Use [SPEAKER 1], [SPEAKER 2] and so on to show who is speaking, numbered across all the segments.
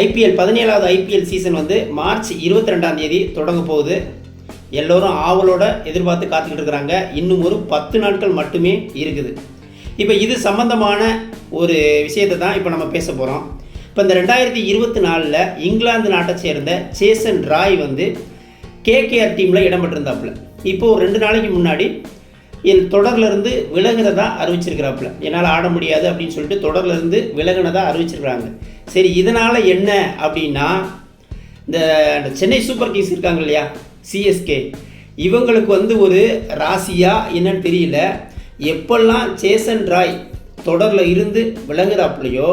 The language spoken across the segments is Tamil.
[SPEAKER 1] ஐபிஎல் பதினேழாவது ஐபிஎல் சீசன் வந்து மார்ச் இருபத்தி ரெண்டாம் தேதி தொடங்க போகுது. எல்லோரும் ஆவலோட எதிர்பார்த்து காத்துக்கிட்டு இருக்கிறாங்க. இன்னும் ஒரு பத்து நாட்கள் மட்டுமே இருக்குது. இப்போ இது சம்மந்தமான ஒரு விஷயத்தை தான் இப்போ நம்ம பேச போகிறோம் இப்போ இந்த ரெண்டாயிரத்தி இருபத்தி நாலில் இங்கிலாந்து நாட்டை சேர்ந்த சேசன் ராய் வந்து கேகேஆர் டீமில் இடம்பெற்றிருந்தாப்புல. இப்போது ரெண்டு நாளைக்கு முன்னாடி என் தொடர்லேருந்து இருந்து அறிவிச்சிருக்கிறாப்புல. என்னால் ஆட முடியாது அப்படின்னு சொல்லிட்டு தொடர்லேருந்து விலகினதாக அறிவிச்சிருக்கிறாங்க. சரி இதனால் என்ன அப்படின்னா இந்த சென்னை சூப்பர் கிங்ஸ் இருக்காங்க இல்லையா? சிஎஸ்கே இவங்களுக்கு வந்து ஒரு ராசியா என்னன்னு தெரியல. எப்பெல்லாம் சேசன் ராய் தொடரில் இருந்து விளங்குறாப்புலையோ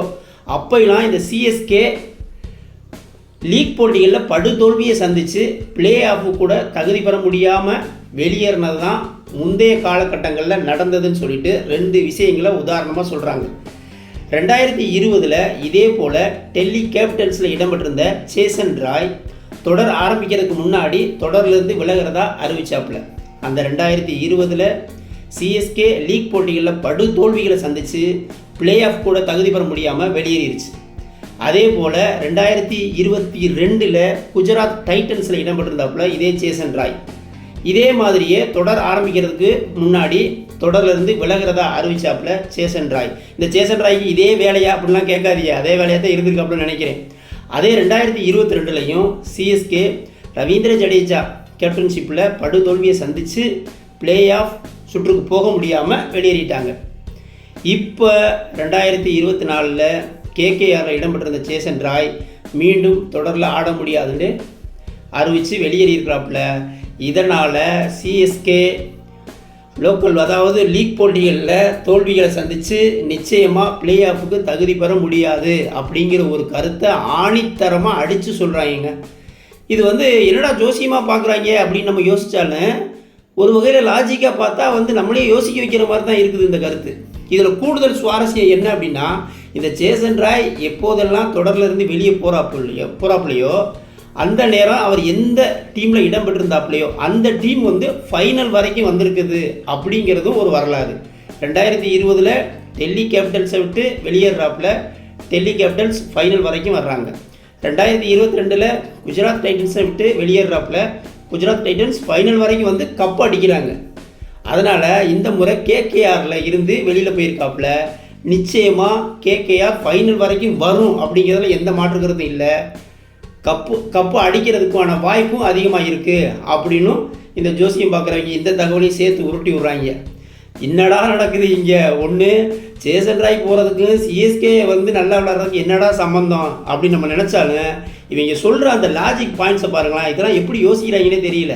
[SPEAKER 1] அப்போலாம் இந்த சிஎஸ்கே லீக் போட்டிகளில் படுதோல்வியை சந்தித்து ப்ளே ஆஃபு கூட தகுதி பெற முடியாமல் வெளியேறினது தான் முந்தைய காலகட்டங்களில் நடந்ததுன்னு சொல்லிட்டு ரெண்டு விஷயங்களை உதாரணமாக சொல்கிறாங்க ரெண்டாயிரத்தி இருபதில் இதே போல் டெல்லி கேபிட்டல்ஸில் இடம்பெற்றிருந்த சேசன் ராய் தொடர் ஆரம்பிக்கிறதுக்கு முன்னாடி தொடர்லேருந்து விலகிறதா அறிவிச்சாப்புல. அந்த ரெண்டாயிரத்தி இருபதில் சிஎஸ்கே லீக் போட்டிகளில் படு தோல்விகளை சந்தித்து பிளே ஆஃப் கூட தகுதி பெற முடியாமல் வெளியேறிடுச்சு அதே போல் ரெண்டாயிரத்தி இருபத்தி ரெண்டில் குஜராத் டைட்டன்ஸில் இடம்பெற்றிருந்தாப்புல இதே சேசன் ராய். இதே மாதிரியே தொடர் ஆரம்பிக்கிறதுக்கு முன்னாடி தொடர்லேருந்து விலகிறதா அறிவிச்சாப்புல சேசன் ராய். இந்த சேசன் ராய்க்கு இதே வேலையா அப்படிலாம் கேட்காதீங்க. அதே வேலையாக தான் இருந்திருக்காப்புல நினைக்கிறேன். அதே ரெண்டாயிரத்தி இருபத்தி ரெண்டுலையும் சிஎஸ்கே ரவீந்திர ஜடேஜா கேப்டன்ஷிப்பில் படுதோல்வியை சந்தித்து ப்ளே ஆஃப் சுற்றுக்கு போக முடியாமல் வெளியேறிட்டாங்க. இப்போ ரெண்டாயிரத்தி இருபத்தி நாலில் கேகேஆரில் இடம்பெற்றிருந்த சேசன் ராய் மீண்டும் தொடரில் ஆட முடியாதுன்னு அறிவித்து வெளியேறியிருக்கிறாப்புல. இதனால் சிஎஸ்கே லோக்கல் அதாவது லீக் போட்டிகளில் தோல்விகளை சந்தித்து நிச்சயமாக பிளே ஆஃபுக்கு தகுதி பெற முடியாது அப்படிங்கிற ஒரு கருத்தை ஆணித்தரமாக அடித்து சொல்கிறாங்க இது வந்து என்னடா ஜோசியமாக பார்க்குறாங்க அப்படின்னு நம்ம யோசித்தாலும் ஒரு வகையில் லாஜிக்காக பார்த்தா வந்து நம்மளே யோசிக்க வைக்கிற மாதிரி தான் இருக்குது இந்த கருத்து. இதில் கூடுதல் சுவாரஸ்யம் என்ன அப்படின்னா இந்த சேசன் ராய் எப்போதெல்லாம் தொடர்லேருந்து வெளியே போகிறாப்புலையோ போகிறாப்புலையோ அந்த நேரம் அவர் எந்த டீமில் இடம்பெற்றிருந்தாப்புலையோ அந்த டீம் வந்து ஃபைனல் வரைக்கும் வந்திருக்குது அப்படிங்கிறதும் ஒரு வரலாறு. ரெண்டாயிரத்தி இருபதில் டெல்லி கேபிட்டல்ஸை விட்டு வெளியேறாப்பில் டெல்லி கேபிட்டல்ஸ் ஃபைனல் வரைக்கும் வர்றாங்க. ரெண்டாயிரத்தி இருபத்தி ரெண்டில் குஜராத் டைட்டன்ஸை விட்டு வெளியேறாப்பில் குஜராத் டைட்டன்ஸ் ஃபைனல் வரைக்கும் வந்து கப் அடிக்கிறாங்க. அதனால் இந்த முறை கேகேஆரில் இருந்து வெளியில் போயிருக்காப்புல நிச்சயமாக கேகேஆர் ஃபைனல் வரைக்கும் வரும் அப்படிங்கிறதுல எந்த மாற்றுக்கிறதும் இல்லை. கப்பு கப்பு அடிக்கிறதுக்கான வாய்ப்பும் அதிகமாக இருக்குது அப்படின்னும் இந்த ஜோசியம் பார்க்குறவங்க இந்த தகவலையும் சேர்த்து உருட்டி விட்றாங்க. என்னடா நடக்குது இங்கே? ஒன்று சேசன் ராய் போகிறதுக்கு சிஎஸ்கே வந்து நல்லா விளாட்றதுக்கு என்னடா சம்மந்தம் அப்படின்னு நம்ம நினச்சாலும் இவங்க சொல்கிற அந்த லாஜிக் பாயிண்ட்ஸை பாருங்களேன் இதெல்லாம் எப்படி யோசிக்கிறாங்கன்னே தெரியல.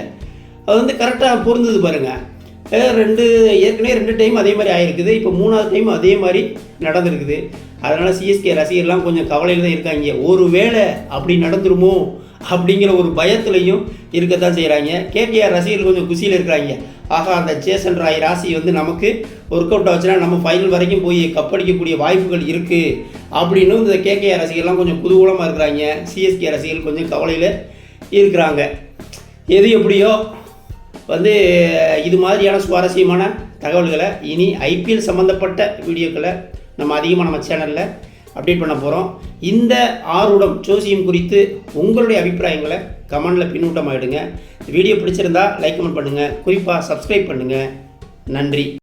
[SPEAKER 1] அது வந்து கரெக்டாக பொருந்தது பாருங்கள் ரெண்டு ஏற்கனவே ரெண்டு டைம் அதே மாதிரி ஆயிருக்குது. இப்போ மூணாவது டைம் அதே மாதிரி நடந்திருக்குது. அதனால் சிஎஸ்கே ரசிகர்லாம் கொஞ்சம் கவலையில் தான் இருக்காங்க. ஒரு வேளை அப்படி நடந்துருமோ அப்படிங்கிற ஒரு பயத்துலையும் இருக்க தான் செய்கிறாங்க கேகேஆர் ரசிகர்கள் கொஞ்சம் குசியில் இருக்கிறாங்க. ஆகா அந்த சேசன் ராய் ராசி வந்து நமக்கு ஒர்க் அவுட் ஆச்சுன்னா நம்ம ஃபைனல் வரைக்கும் போய் கப்படிக்கக்கூடிய வாய்ப்புகள் இருக்குது அப்படின்னு இந்த கேகேஆர் ரசிகர்லாம் கொஞ்சம் குதூகூலமாக இருக்கிறாங்க. சிஎஸ்கே ரசிகர்கள் கொஞ்சம் கவலையில் இருக்கிறாங்க. எது எப்படியோ வந்து இது மாதிரியான சுவாரஸ்யமான தகவல்களை இனி ஐபிஎல் சம்மந்தப்பட்ட வீடியோக்களை நம்ம அதிகமாக நம்ம சேனலில் அப்டேட் பண்ண போகிறோம் இந்த ஆர்வடம் ஜோசியம் குறித்து உங்களுடைய அபிப்பிராயங்களை கமெண்டில் பின்னூட்டமாகிடுங்க வீடியோ பிடிச்சிருந்தா லைக் கமெண்ட் பண்ணுங்கள் குறிப்பாக சப்ஸ்கிரைப் பண்ணுங்கள் நன்றி.